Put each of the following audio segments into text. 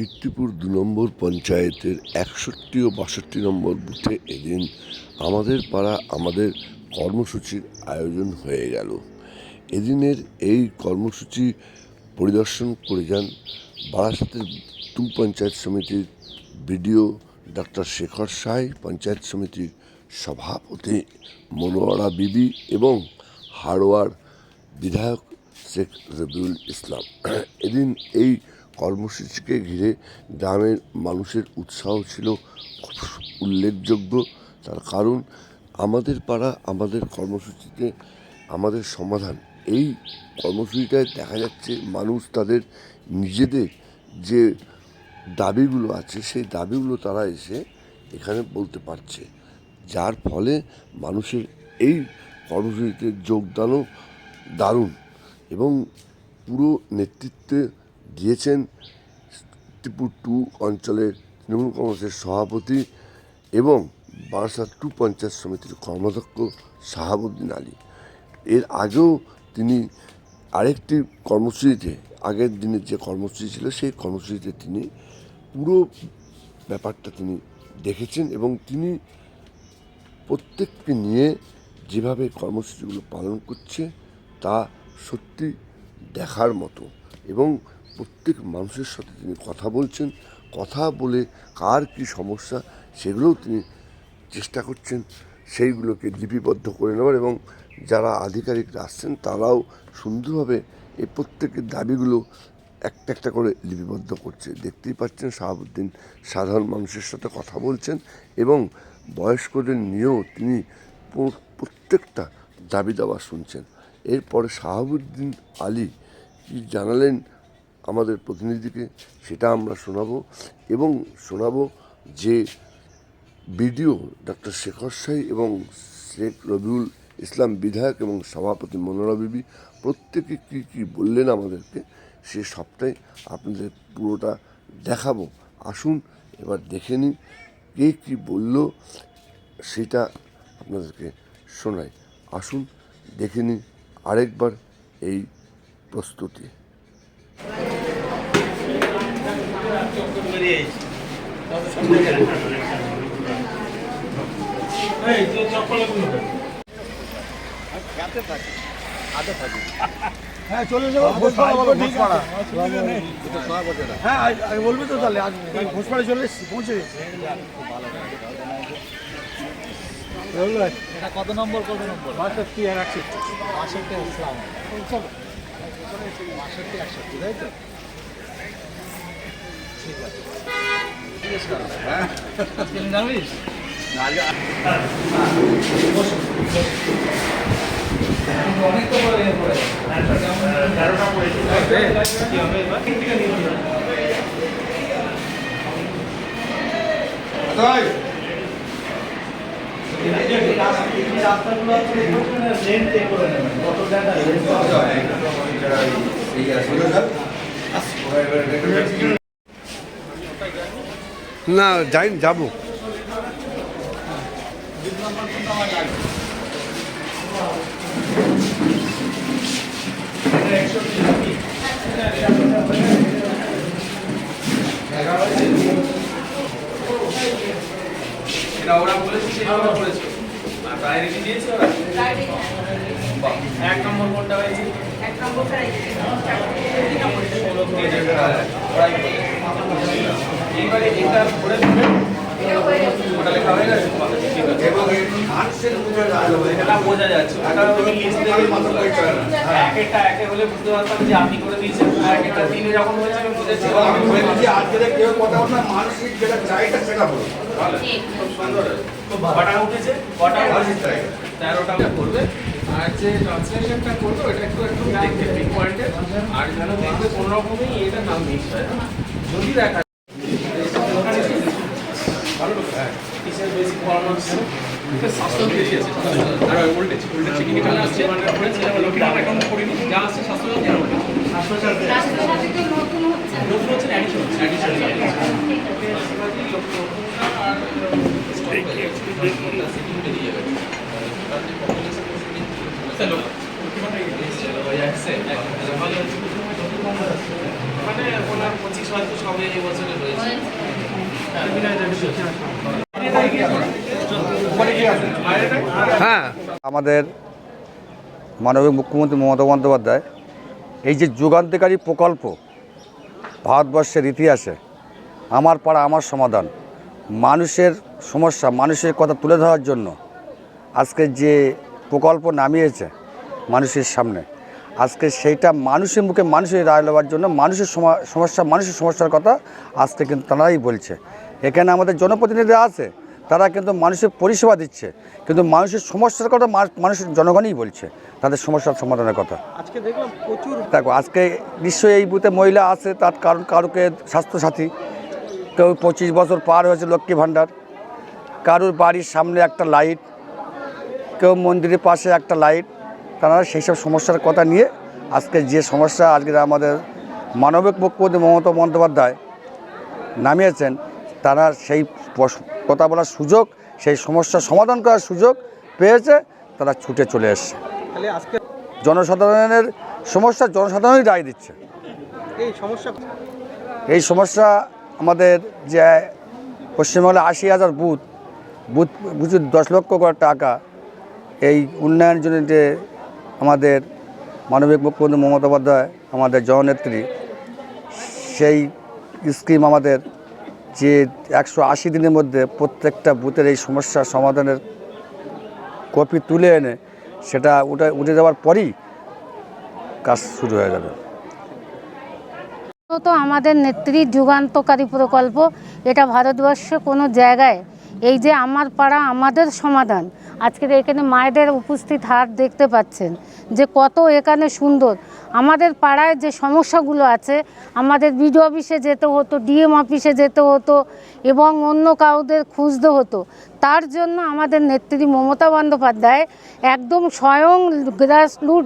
কীর্তিপুর দু নম্বর পঞ্চায়েতের একষট্টি ও বাষট্টি নম্বর বুথে এদিন আমাদের পাড়া আমাদের কর্মসূচির আয়োজন হয়ে গেল। এদিনের এই কর্মসূচি পরিদর্শন করে যান বারাসাতের দু পঞ্চায়েত সমিতির বিডিও ডক্টর শেখর সাই, পঞ্চায়েত সমিতির সভাপতি মনোয়ারা বিবি এবং হাড়োয়ার বিধায়ক শেখ রবিউল ইসলাম। এদিন এই কর্মসূচিকে ঘিরে গ্রামের মানুষের উৎসাহ ছিল খুব উল্লেখযোগ্য। তার কারণ, আমাদের পাড়া, আমাদের কর্মসূচিতে আমাদের সমাধান। এই কর্মসূচিটায় দেখা যাচ্ছে মানুষ তাদের নিজেদের যে দাবিগুলো আছে, সেই দাবিগুলো তারা এসে এখানে বলতে পারছে। যার ফলে মানুষের এই কর্মসূচিতে যোগদানও দারুণ এবং পুরো নেতৃত্বে দিয়েছেন ত্রিপুর টু অঞ্চলের তৃণমূল কংগ্রেসের সভাপতি এবং বারাসাত টু পঞ্চায়েত সমিতির কর্মাধ্যক্ষ শাহাবুদ্দিন আলী। এর আগেও তিনি আরেকটি কর্মসূচিতে, আগের দিনের যে কর্মসূচি ছিল, সেই কর্মসূচিতে তিনি পুরো ব্যাপারটা তিনি দেখেছেন এবং তিনি প্রত্যেককে নিয়ে যেভাবে কর্মসূচিগুলো পালন করছে, তা সত্যি দেখার মতো। এবং প্রত্যেক মানুষের সাথে তিনি কথা বলছেন, কথা বলে কার কী সমস্যা, সেগুলোও তিনি চেষ্টা করছেন, সেইগুলোকে লিপিবদ্ধ করে নেওয়ার এবং যারা আধিকারিকরা আসছেন তারাও সুন্দরভাবে এই প্রত্যেকের দাবিগুলো একটা একটা করে লিপিবদ্ধ করছে। দেখতেই পাচ্ছেন শাহাবুদ্দিন সাধারণ মানুষের সাথে কথা বলছেন এবং বয়স্কদের নিয়েও তিনি প্রত্যেকটা দাবি দাবা শুনছেন। এরপরে শাহাবুদ্দিন আলী কি জানালেন আমাদের প্রতিনিধিকে, সেটা আমরা শোনাবো এবং শোনাবো যে বিডিও ডক্টর শেখর সাই এবং শেখ রবিউল ইসলাম বিধায়ক এবং সভাপতি মনোরা বিবি প্রত্যেকে কী কী বললেন আমাদেরকে, সে সবটাই আপনাদের পুরোটা দেখাবো। আসুন, এবার দেখে নিন কে কী বলল, সেটা আপনাদেরকে শোনাই। আসুন, দেখে নিন আরেকবার এই প্রস্তুতি। হ্যাঁ চলে যাব। হ্যাঁ বলবি তো তাহলে ঘোষপাড়া চলে এসছি পৌঁছে গেছি। এটা কত নম্বর কত নম্বর? বাষট্টি আর একশো বাষট্টি ইসলাম বাষট্টি একষট্টি তাই তো ঠিক আছে জিজ্ঞেস করো হ্যাঁ জানিস অনেক তো করে পড়ে তেরোটা পড়েছে কি হবে এবার রাস্তাগুলো আছে লেন্থ করে নেবেন কত জায়গা না যাই যাব। ওরা বলেছে ওরা বলেছে। আর প্রায়োরিটি দিয়েছে ওরা। এক নম্বর কোনটা হয়েছে। এইবারে এটা করে দেবে ওটা লেখা হয়ে গেছে ঠিক আছে। এটা বোঝা যাচ্ছে। ওটা তুমি লিস্ট দেখে এক একটা একে হলে বুঝতে পারতাম যে আপনি করে দিয়েছেন এক একটা দিনে যখন হয়েছে আমি বুঝেছি। আমি করে দিয়েছি। ভালো। খুব সুন্দর। হয়েছে। কটা উঠেছে? কটা উঠেছে? তেরোটা করবে। আর যে ট্রান্সলেশনটা করবে ওটা একটু একটু দেখতে পিক পয়েন্টে আর যেন দেখবে কোনো রকমই এটা নাম মিস হয় না। যদি দেখা ভালো হ্যাঁ। বেশি পরামর্শ স্বাস্থ্য বেশি আছে আর এখানে আসছে মানে ওল্ডেজ লক্ষ্মী করিনি যা আছে স্বাস্থ্যসাথী আর ওল্ডেজ স্বাস্থ্যসাথী রাষ্ট্রসাথীতে নতুন হচ্ছে নতুন হচ্ছে অ্যাডিশন অ্যাডিশন রয়েছে আমাদের মাননীয় মুখ্যমন্ত্রী মমতা বন্দ্যোপাধ্যায়, এই যে যুগান্তকারী প্রকল্প ভারতবর্ষের ইতিহাসে, আমার পাড়া, আমার সমাধান, মানুষের সমস্যা, মানুষের কথা তুলে ধরার জন্য আজকে যে প্রকল্প নামিয়েছে মানুষের সামনে। আজকে সেইটা মানুষের মুখে মানুষের রায় নেওয়ার জন্য মানুষের সমা- সমস্যা মানুষের সমস্যার কথা আজকে কিন্তু তারাই বলছে। এখানে আমাদের জনপ্রতিনিধিরা আছে তারা কিন্তু মানুষের পরিষেবা দিচ্ছে কিন্তু মানুষের সমস্যার কথা মানুষের জনগণই বলছে তাদের সমস্যার সমাধানের কথা। আজকে দেখলাম প্রচুর দেখো আজকে নিশ্চয়ই এই বুথে মহিলা আছে তার কারণ কারোকে স্বাস্থ্যসাথী কেউ পঁচিশ বছর পার হয়েছে লক্ষ্মী ভাণ্ডার কারোর বাড়ির সামনে একটা লাইট কেউ মন্দিরের পাশে একটা লাইট তারা সেই সব সমস্যার কথা নিয়ে আজকে যে সমস্যা আজকে আমাদের মানবিক মুখ্যমন্ত্রী মমতা বন্দ্যোপাধ্যায় নামিয়েছেন তারা সেই কথা বলার সুযোগ সেই সমস্যার সমাধান করার সুযোগ পেয়েছে তারা ছুটে চলে এসছে। আজকে জনসাধারণের সমস্যা জনসাধারণই রায় দিচ্ছে। এই সমস্যা এই সমস্যা আমাদের যে পশ্চিমবাংলায় আশি হাজার বুথ বুথ বুথ দশ লক্ষ করে টাকা এই উন্নয়নের জন্য যে আমাদের মানবিক মুখ্যমন্ত্রী মমতা আমাদের জননেত্রী, সেই স্কিম আমাদের যে একশো আশি দিনের মধ্যে প্রত্যেকটা বুথের এই সমস্যার সমাধানের কপি তুলে এনে সেটা উঠে উঠে যাওয়ার পরই কাজ শুরু হয়ে যাবে। তো আমাদের নেত্রী যুগান্তকারী প্রকল্প, এটা ভারতবর্ষে কোনো জায়গায়, এই যে আমার পাড়া, আমাদের সমাধান আজকের এখানে মায়েদের উপস্থিত হার দেখতে পাচ্ছেন, যে কত এখানে সুন্দর। আমাদের পাড়ায় যে সমস্যাগুলো আছে, আমাদের বিডিও অফিসে যেতে হতো, ডিএম অফিসে যেতে হতো, এবং অন্য কাউদের খুঁজতে হতো। তার জন্য আমাদের নেত্রী মমতা বন্দ্যোপাধ্যায় একদম স্বয়ং গ্রাসরুট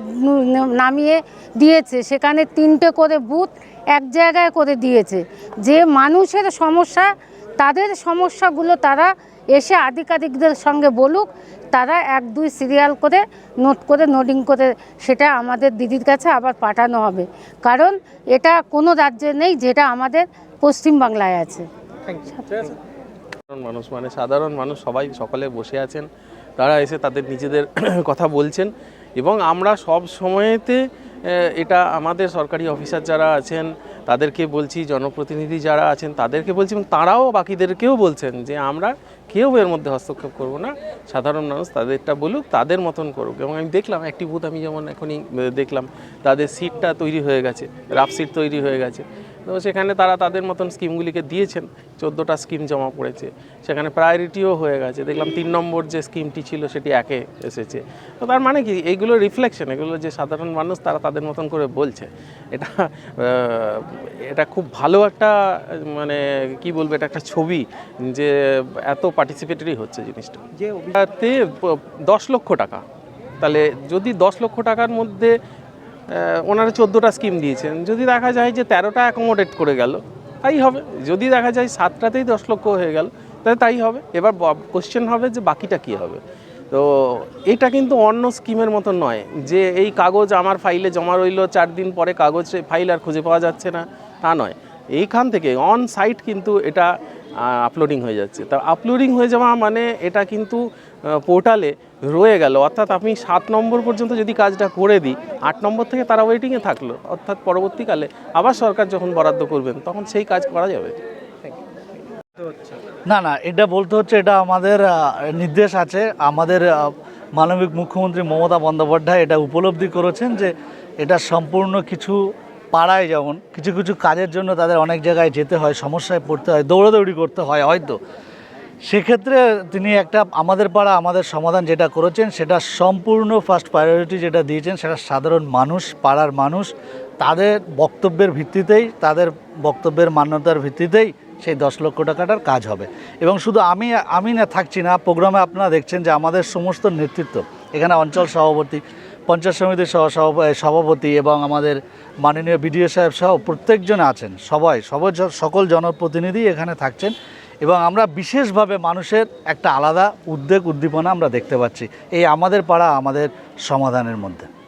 নামিয়ে দিয়েছে। সেখানে তিনটে করে বুথ এক জায়গায় করে দিয়েছে। যে মানুষের সমস্যা, তাদের সমস্যাগুলো তারা এসে আধিকারিকদের সঙ্গে বলুক তারা এক দুই সিরিয়াল করে নোট করে নোটিং করে সেটা আমাদের দিদির কাছে আবার পাঠানো হবে। কারণ এটা কোনো রাজ্যে নেই যেটা আমাদের পশ্চিমবাংলায় আছে? সাধারণ মানুষ মানে সাধারণ মানুষ সবাই সকলে বসে আছেন। তারা এসে তাদের নিজেদের কথা বলছেন এবং আমরা সব সময়েতে এটা আমাদের সরকারি অফিসার যারা আছেন, তাদেরকে বলছি, জনপ্রতিনিধি যারা আছেন, তাদেরকে বলছি এবং তারাও বাকিদেরকেও বলছেন যে আমরা কেউ এর মধ্যে হস্তক্ষেপ করব না। সাধারণ মানুষ তাদেরটা বলুক, তাদের মতন করুক। এবং আমি দেখলাম, একটি বুথ আমি যেমন এখনই দেখলাম, তাদের সিটটা তৈরি হয়ে গেছে, রাফ সিট তৈরি হয়ে গেছে। তো সেখানে তারা তাদের মতন স্কিমগুলিকে দিয়েছেন। চোদ্দোটা স্কিম জমা পড়েছে। সেখানে প্রায়োরিটিও হয়ে গেছে। দেখলাম তিন নম্বর যে স্কিমটি ছিল সেটি একে এসেছে। তো তার মানে কি? এইগুলো রিফ্লেকশন এগুলো যে সাধারণ মানুষ তারা তাদের মতন করে বলছে এটা এটা খুব ভালো একটা মানে কি বলব এটা একটা ছবি যে এত পার্টিসিপেটরি হচ্ছে জিনিসটা। যে দশ লক্ষ টাকা। তাহলে যদি দশ লক্ষ টাকার মধ্যে ওনারা চোদ্দোটা স্কিম দিয়েছেন। যদি দেখা যায় যে তেরোটা অ্যাকোমোডেট করে গেল, তাই হবে। যদি দেখা যায় সাতটাতেই দশ লক্ষ হয়ে গেল, তাহলে তাই হবে। এবার কোশ্চেন হবে যে বাকিটা কী হবে? তো এটা কিন্তু অন্য স্কিমের মতো নয় যে এই কাগজ আমার ফাইলে জমা রইল, চার দিন পরে কাগজ ফাইল আর খুঁজে পাওয়া যাচ্ছে না, তা নয়। এইখান থেকে অন সাইট কিন্তু এটা আপলোডিং হয়ে যাচ্ছে। তা আপলোডিং হয়ে যাওয়া মানে এটা কিন্তু পোর্টালে রয়ে গেল। অর্থাৎ আমি সাত নম্বর পর্যন্ত যদি কাজটা করে দিই, আট নম্বর থেকে তারা ওয়েটিংয়ে থাকল। অর্থাৎ পরবর্তীকালে আবার সরকার যখন বরাদ্দ করবেন, তখন সেই কাজ করা যাবে। না না, এটা বলতে হচ্ছে এটা আমাদের নির্দেশ আছে। আমাদের মানবিক মুখ্যমন্ত্রী মমতা বন্দ্যোপাধ্যায় এটা উপলব্ধি করেছেন যে এটা সম্পূর্ণ কিছু পাড়ায় যেমন, কিছু কিছু কাজের জন্য তাদের অনেক জায়গায় যেতে হয়, সমস্যায় পড়তে হয়, দৌড়াদৌড়ি করতে হয় হয়তো। সেক্ষেত্রে তিনি একটা আমাদের পাড়া, আমাদের সমাধান যেটা করেছেন, সেটা সম্পূর্ণ ফার্স্ট প্রায়োরিটি যেটা দিয়েছেন, সেটা সাধারণ মানুষ, পাড়ার মানুষ, তাদের বক্তব্যের ভিত্তিতেই, তাদের বক্তব্যের মান্যতার ভিত্তিতেই সেই দশ লক্ষ টাকাটার কাজ হবে। এবং শুধু আমি আমি না, থাকছি না, প্রোগ্রামে আপনারা দেখছেন যে আমাদের সমস্ত নেতৃত্ব, এখানে অঞ্চল সভাপতি, পঞ্চায়েত সমিতির সহ সভাপ- সভাপতি এবং আমাদের মাননীয় বিডিও সাহেব সহ প্রত্যেকজন আছেন, সবাই সবাই, সকল জনপ্রতিনিধি এখানে থাকছেন। এবং আমরা বিশেষভাবে মানুষের একটা আলাদা উদ্বেগ, উদ্দীপনা আমরা দেখতে পাচ্ছি। এই আমাদের পাড়া আমাদের সমাধানের মধ্যে।